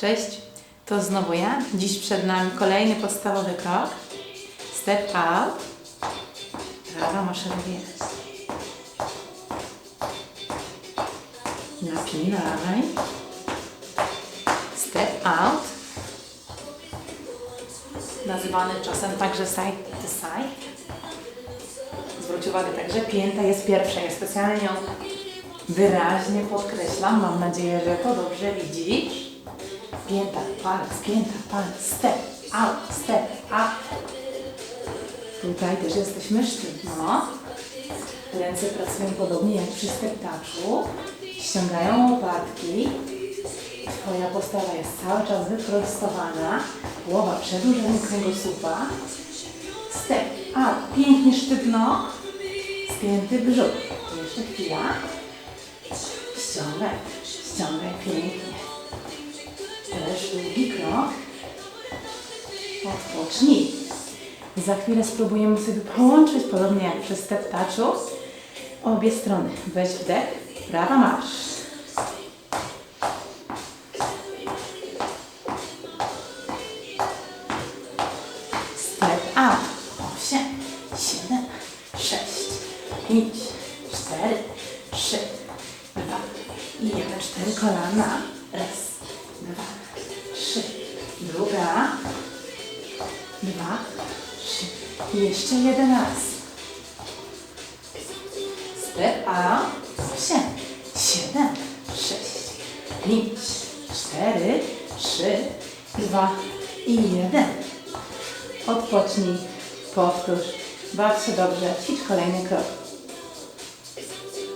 Cześć, to znowu ja. Dziś przed nami kolejny podstawowy krok. Step out. Prawa maszeruje. Napinaj. Step out. Nazywany czasem także side to side. Zwróć uwagę także, pięta jest pierwsza. Ja specjalnie ją wyraźnie podkreślam. Mam nadzieję, że to dobrze widzisz. Pięta, palec, pięta, palec, step, out, step, up. Tutaj też jesteśmy sztywno. Ręce pracują podobnie jak przy touchu. Ściągają łopatki. Twoja postawa jest cały czas wyprostowana. Głowa przedłużeniem kręgosłupa. Step, up, pięknie sztywno. Spięty brzuch. Jeszcze chwila. Ściągaj, ściągaj pięknie. Też długi krok. Odpocznij. Za chwilę spróbujemy sobie połączyć, podobnie jak przy step touchu, obie strony. Weź wdech, prawa marsz. Cztery, trzy, dwa i jeden. Cztery kolana. Raz, Dwa, trzy. Jeszcze jeden raz. Step up. Osiem, siedem, sześć, pięć, cztery, trzy, dwa i jeden. Odpocznij, powtórz, się dobrze, ćwicz kolejny krok.